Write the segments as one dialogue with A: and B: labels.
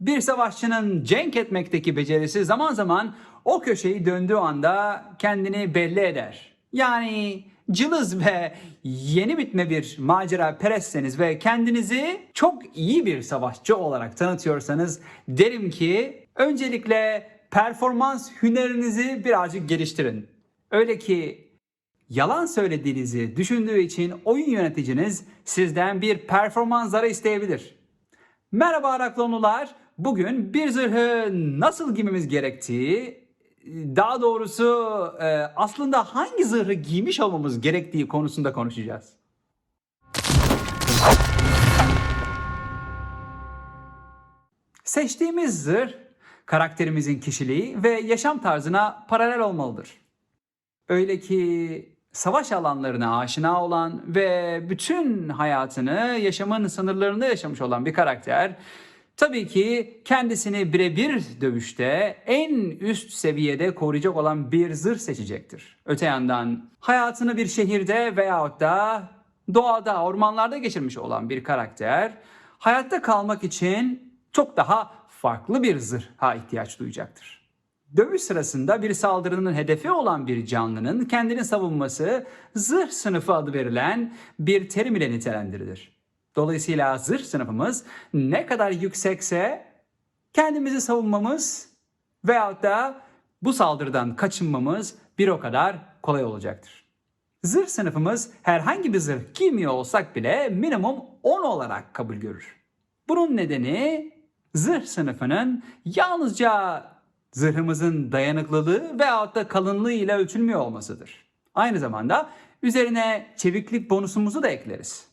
A: Bir savaşçının cenk etmekteki becerisi zaman zaman o köşeyi döndüğü anda kendini belli eder. Yani cılız ve yeni bitme bir macera perestseniz ve kendinizi çok iyi bir savaşçı olarak tanıtıyorsanız derim ki öncelikle performans hünerinizi birazcık geliştirin. Öyle ki yalan söylediğinizi düşündüğü için oyun yöneticiniz sizden bir performans zarı isteyebilir. Merhaba Araklonlular. Bugün bir zırhı nasıl giymemiz gerektiği, daha doğrusu e, aslında hangi zırhı giymiş olmamız gerektiği konusunda konuşacağız. Seçtiğimiz zırh karakterimizin kişiliği ve yaşam tarzına paralel olmalıdır. Öyle ki savaş alanlarına aşina olan ve bütün hayatını yaşamın sınırlarında yaşamış olan bir karakter tabii ki kendisini birebir dövüşte en üst seviyede koruyacak olan bir zırh seçecektir. Öte yandan hayatını bir şehirde veyahut da doğada, ormanlarda geçirmiş olan bir karakter hayatta kalmak için çok daha farklı bir zırha ihtiyaç duyacaktır. Dövüş sırasında bir saldırının hedefi olan bir canlının kendini savunması zırh sınıfı adı verilen bir terim ile nitelendirilir. Dolayısıyla zırh sınıfımız ne kadar yüksekse kendimizi savunmamız veyahut da bu saldırıdan kaçınmamız bir o kadar kolay olacaktır. Zırh sınıfımız herhangi bir zırh giymiyor olsak bile minimum 10 olarak kabul görür. Bunun nedeni zırh sınıfının yalnızca zırhımızın dayanıklılığı veyahut da kalınlığı ile ölçülmüyor olmasıdır. Aynı zamanda üzerine çeviklik bonusumuzu da ekleriz.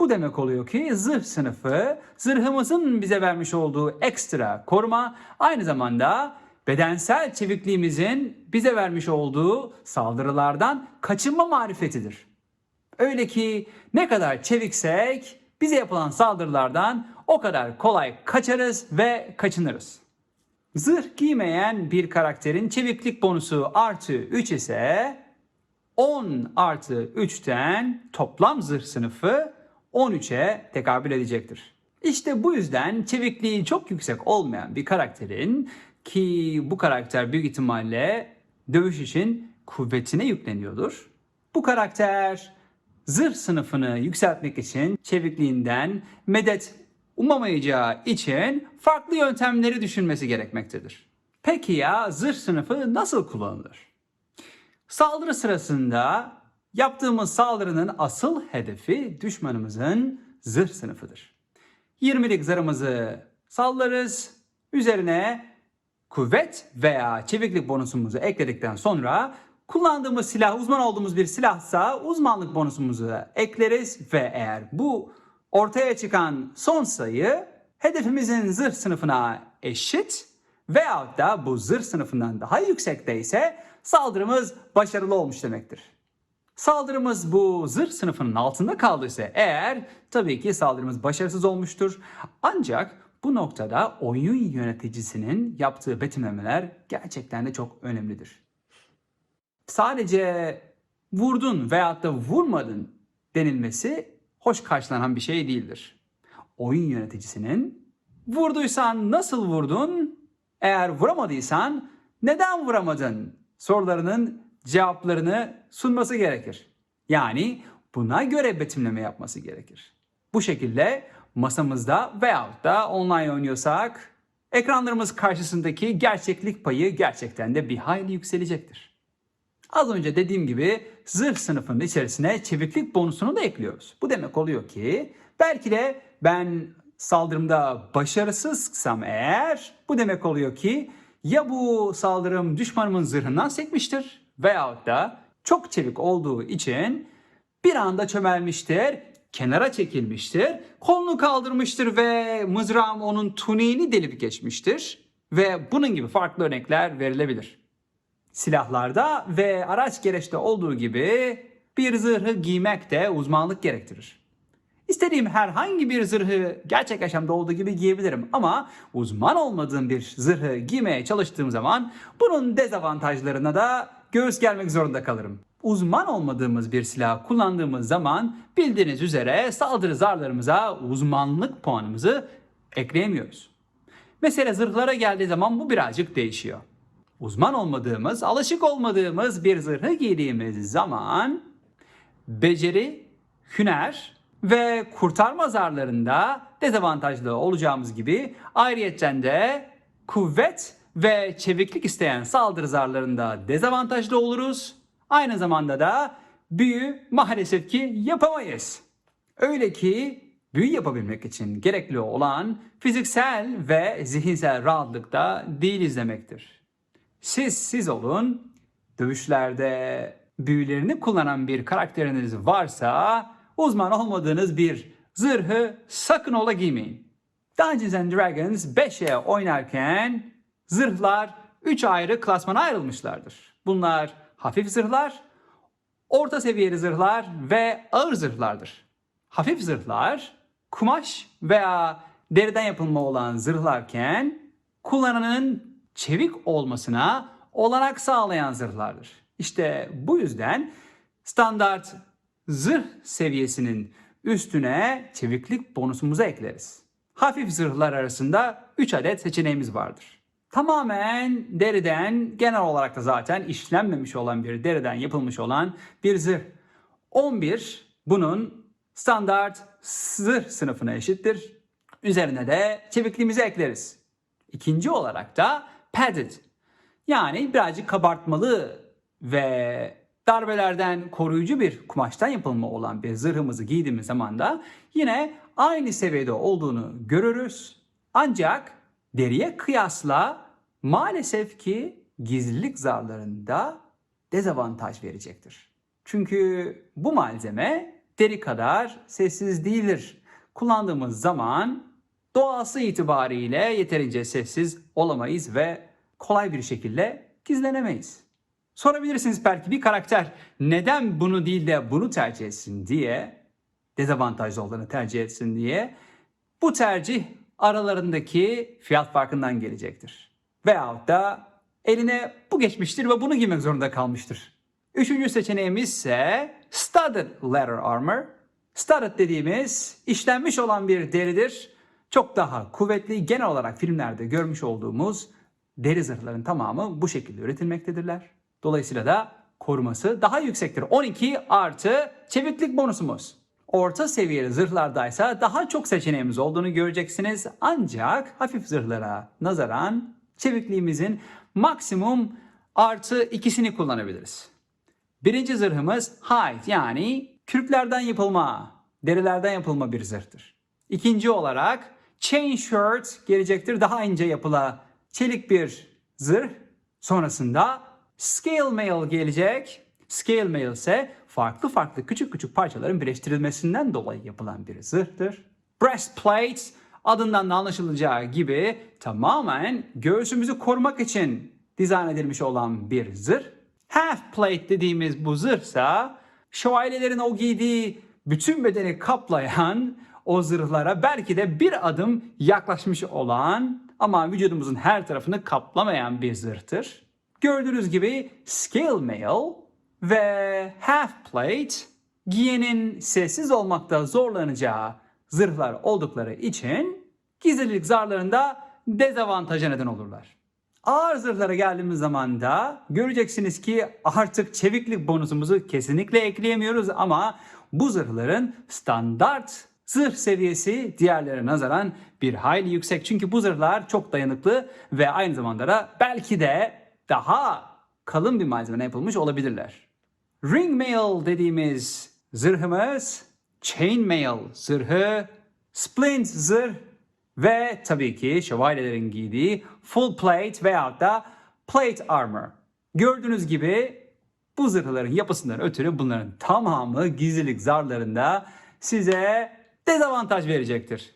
A: Bu demek oluyor ki zırh sınıfı zırhımızın bize vermiş olduğu ekstra koruma aynı zamanda bedensel çevikliğimizin bize vermiş olduğu saldırılardan kaçınma marifetidir. Öyle ki ne kadar çeviksek bize yapılan saldırılardan o kadar kolay kaçarız ve kaçınırız. Zırh giymeyen bir karakterin çeviklik bonusu artı 3 ise 10 artı 3'ten toplam zırh sınıfı 13'e tekabül edecektir. İşte bu yüzden çevikliği çok yüksek olmayan bir karakterin ki bu karakter büyük ihtimalle dövüş için kuvvetine yükleniyordur. Bu karakter zırh sınıfını yükseltmek için çevikliğinden medet umamayacağı için farklı yöntemleri düşünmesi gerekmektedir. Peki ya zırh sınıfı nasıl kullanılır? Saldırı sırasında yaptığımız saldırının asıl hedefi düşmanımızın zırh sınıfıdır. 20'lik zırhımızı sallarız. Üzerine kuvvet veya çeviklik bonusumuzu ekledikten sonra kullandığımız silah uzman olduğumuz bir silahsa uzmanlık bonusumuzu ekleriz ve eğer bu ortaya çıkan son sayı hedefimizin zırh sınıfına eşit veyahut da bu zırh sınıfından daha yüksekte ise saldırımız başarılı olmuş demektir. Saldırımız bu zırh sınıfının altında kaldıysa eğer tabii ki saldırımız başarısız olmuştur. Ancak bu noktada oyun yöneticisinin yaptığı betimlemeler gerçekten de çok önemlidir. Sadece vurdun veyahut da vurmadın denilmesi hoş karşılanan bir şey değildir. Oyun yöneticisinin vurduysan nasıl vurdun, eğer vuramadıysan neden vuramadın sorularının cevaplarını sunması gerekir. Yani buna göre betimleme yapması gerekir. Bu şekilde masamızda veyahut da online oynuyorsak ekranlarımız karşısındaki gerçeklik payı gerçekten de bir hayli yükselecektir. Az önce dediğim gibi zırh sınıfının içerisine çeviklik bonusunu da ekliyoruz. Bu demek oluyor ki belki de ben saldırımda başarısızsam eğer bu demek oluyor ki ya bu saldırım düşmanımın zırhından sekmiştir veyahut da çok çevik olduğu için bir anda çömelmiştir, kenara çekilmiştir, kolunu kaldırmıştır ve mızrağım onun tuniğini delip geçmiştir ve bunun gibi farklı örnekler verilebilir. Silahlarda ve araç gereçte olduğu gibi bir zırhı giymek de uzmanlık gerektirir. İstediğim herhangi bir zırhı gerçek yaşamda olduğu gibi giyebilirim ama uzman olmadığım bir zırhı giymeye çalıştığım zaman bunun dezavantajlarına da göğüs gelmek zorunda kalırım. Uzman olmadığımız bir silah kullandığımız zaman bildiğiniz üzere saldırı zarlarımıza uzmanlık puanımızı ekleyemiyoruz. Mesele zırhlara geldiği zaman bu birazcık değişiyor. Uzman olmadığımız, alışık olmadığımız bir zırhı giydiğimiz zaman beceri, hüner ve kurtarma zarlarında dezavantajlı olacağımız gibi ayrıyeten de kuvvet ve çeviklik isteyen saldırı zarlarında dezavantajlı oluruz. Aynı zamanda da büyü maalesef ki yapamayız. Öyle ki büyü yapabilmek için gerekli olan fiziksel ve zihinsel rahatlıkta değiliz demektir. Siz siz olun, dövüşlerde büyülerini kullanan bir karakteriniz varsa uzman olmadığınız bir zırhı sakın ola giymeyin. Dungeons and Dragons 5'e oynarken zırhlar 3 ayrı klasmana ayrılmışlardır. Bunlar hafif zırhlar, orta seviyeli zırhlar ve ağır zırhlardır. Hafif zırhlar kumaş veya deriden yapılma olan zırhlarken kullananın çevik olmasına olanak sağlayan zırhlardır. İşte bu yüzden standart zırh seviyesinin üstüne çeviklik bonusumuzu ekleriz. Hafif zırhlar arasında 3 adet seçeneğimiz vardır. Tamamen deriden genel olarak da zaten işlenmemiş olan bir deriden yapılmış olan bir zırh. 11 bunun standart zırh sınıfına eşittir. Üzerine de çevikliğimizi ekleriz. İkinci olarak da padded yani birazcık kabartmalı ve darbelerden koruyucu bir kumaştan yapılma olan bir zırhımızı giydiğimiz zaman da yine aynı seviyede olduğunu görürüz. Ancak deriye kıyasla maalesef ki gizlilik zarlarında dezavantaj verecektir. Çünkü bu malzeme deri kadar sessiz değildir. Kullandığımız zaman doğası itibariyle yeterince sessiz olamayız ve kolay bir şekilde gizlenemeyiz. Sorabilirsiniz belki bir karakter neden bunu değil de bunu tercih etsin diye, dezavantajlı olanı tercih etsin diye. Bu tercih aralarındaki fiyat farkından gelecektir. Veyahut da eline bu geçmiştir ve bunu giymek zorunda kalmıştır. Üçüncü seçeneğimiz ise studded leather armor. Studded dediğimiz işlenmiş olan bir deridir. Çok daha kuvvetli genel olarak filmlerde görmüş olduğumuz deri zırhların tamamı bu şekilde üretilmektedirler. Dolayısıyla da koruması daha yüksektir. 12 artı çeviklik bonusumuz. Orta seviyeli zırhlardaysa daha çok seçeneğimiz olduğunu göreceksiniz. Ancak hafif zırhlara nazaran çevikliğimizin maksimum artı ikisini kullanabiliriz. Birinci zırhımız hide yani kürklerden yapılma, derilerden yapılma bir zırhtır. İkinci olarak chain shirt gelecektir. Daha ince yapıla çelik bir zırh. Sonrasında scale mail gelecek. Scale mail ise farklı farklı küçük küçük parçaların birleştirilmesinden dolayı yapılan bir zırhtır. Breastplate adından da anlaşılacağı gibi tamamen göğsümüzü korumak için dizayn edilmiş olan bir zırh. Half plate dediğimiz bu zırhsa şövalyelerin o giydiği bütün bedeni kaplayan o zırhlara belki de bir adım yaklaşmış olan ama vücudumuzun her tarafını kaplamayan bir zırhtır. Gördüğünüz gibi scale mail ve half plate giyenin sessiz olmakta zorlanacağı zırhlar oldukları için gizlilik zarlarında dezavantaja neden olurlar. Ağır zırhlara geldiğimiz zaman da göreceksiniz ki artık çeviklik bonusumuzu kesinlikle ekleyemiyoruz ama bu zırhların standart zırh seviyesi diğerlerine nazaran bir hayli yüksek. Çünkü bu zırhlar çok dayanıklı ve aynı zamanda da belki de daha kalın bir malzemeden yapılmış olabilirler. Ring mail dediğimiz zırhımız, chain mail zırhı, splint zırh ve tabii ki şövalyelerin giydiği full plate veyahut da plate armor. Gördüğünüz gibi bu zırhların yapısından ötürü bunların tamamı gizlilik zarlarında size dezavantaj verecektir.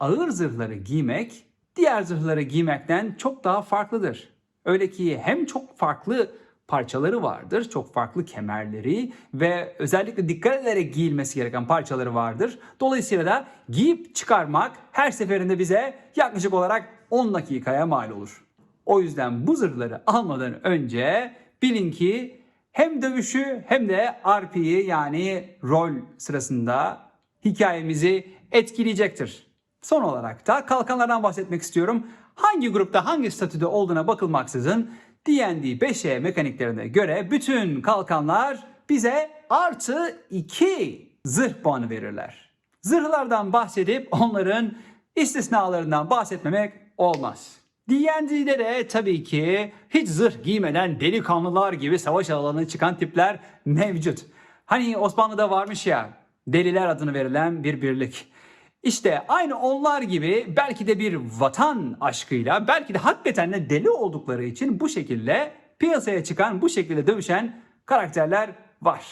A: Ağır zırhları giymek diğer zırhları giymekten çok daha farklıdır. Öyle ki hem çok farklı parçaları vardır, çok farklı kemerleri ve özellikle dikkat ederek giyilmesi gereken parçaları vardır. Dolayısıyla da giyip çıkarmak her seferinde bize yaklaşık olarak 10 dakikaya mal olur. O yüzden bu zırhları almadan önce bilin ki hem dövüşü hem de RP'yi yani rol sırasında hikayemizi etkileyecektir. Son olarak da kalkanlardan bahsetmek istiyorum. Hangi grupta hangi statüde olduğuna bakılmaksızın D&D 5e mekaniklerine göre bütün kalkanlar bize artı 2 zırh puanı verirler. Zırhlardan bahsedip onların istisnalarından bahsetmemek olmaz. D&D'de de tabii ki hiç zırh giymeden delikanlılar gibi savaş alanına çıkan tipler mevcut. Hani Osmanlı'da varmış ya deliler adını verilen bir birlik. İşte aynı onlar gibi belki de bir vatan aşkıyla belki de hakikaten de deli oldukları için bu şekilde piyasaya çıkan bu şekilde dövüşen karakterler var.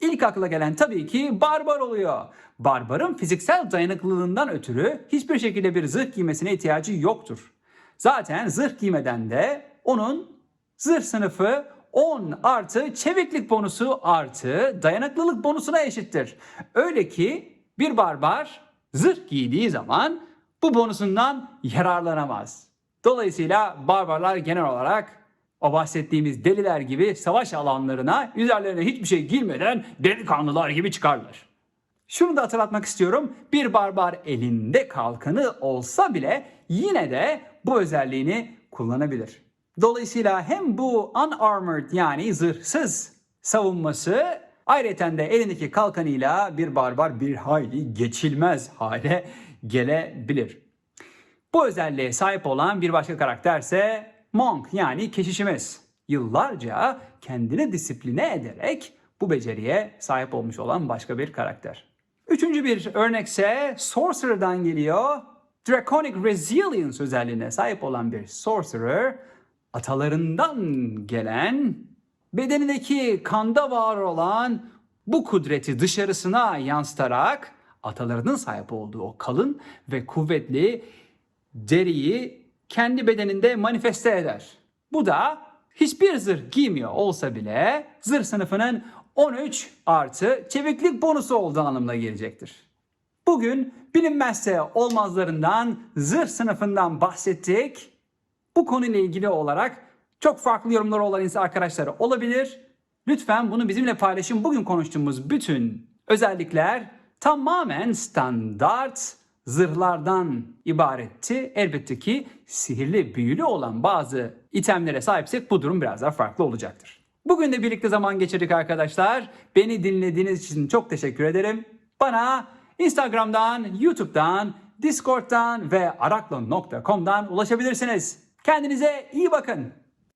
A: İlk akla gelen tabii ki barbar oluyor. Barbarın fiziksel dayanıklılığından ötürü hiçbir şekilde bir zırh giymesine ihtiyacı yoktur. Zaten zırh giymeden de onun zırh sınıfı 10 artı çeviklik bonusu artı dayanıklılık bonusuna eşittir. Öyle ki bir barbar zırh giydiği zaman bu bonusundan yararlanamaz. Dolayısıyla barbarlar genel olarak o bahsettiğimiz deliler gibi savaş alanlarına üzerlerine hiçbir şey giymeden delikanlılar gibi çıkarlar. Şunu da hatırlatmak istiyorum. Bir barbar elinde kalkanı olsa bile yine de bu özelliğini kullanabilir. Dolayısıyla hem bu unarmored yani zırhsız savunması ayrıca de elindeki kalkanıyla bir barbar bir hayli geçilmez hale gelebilir. Bu özelliğe sahip olan bir başka karakterse Monk yani keşişimiz. Yıllarca kendini disipline ederek bu beceriye sahip olmuş olan başka bir karakter. Üçüncü bir örnekse Sorcerer'dan geliyor. Draconic Resilience özelliğine sahip olan bir Sorcerer, atalarından gelen, bedenindeki kanda var olan bu kudreti dışarısına yansıtarak atalarının sahip olduğu o kalın ve kuvvetli deriyi kendi bedeninde manifeste eder. Bu da hiçbir zırh giymiyor olsa bile zırh sınıfının 13 artı çeviklik bonusu olduğu anlamına gelecektir. Bugün bilinmezse olmazlarından zırh sınıfından bahsettik. Bu konuyla ilgili olarak çok farklı yorumlar olan insan arkadaşları olabilir. Lütfen bunu bizimle paylaşın. Bugün konuştuğumuz bütün özellikler tamamen standart zırhlardan ibaretti. Elbette ki sihirli, büyülü olan bazı itemlere sahipsek bu durum biraz daha farklı olacaktır. Bugün de birlikte zaman geçirdik arkadaşlar. Beni dinlediğiniz için çok teşekkür ederim. Bana Instagram'dan, YouTube'dan, Discord'dan ve araklon.com'dan ulaşabilirsiniz. Kendinize iyi bakın.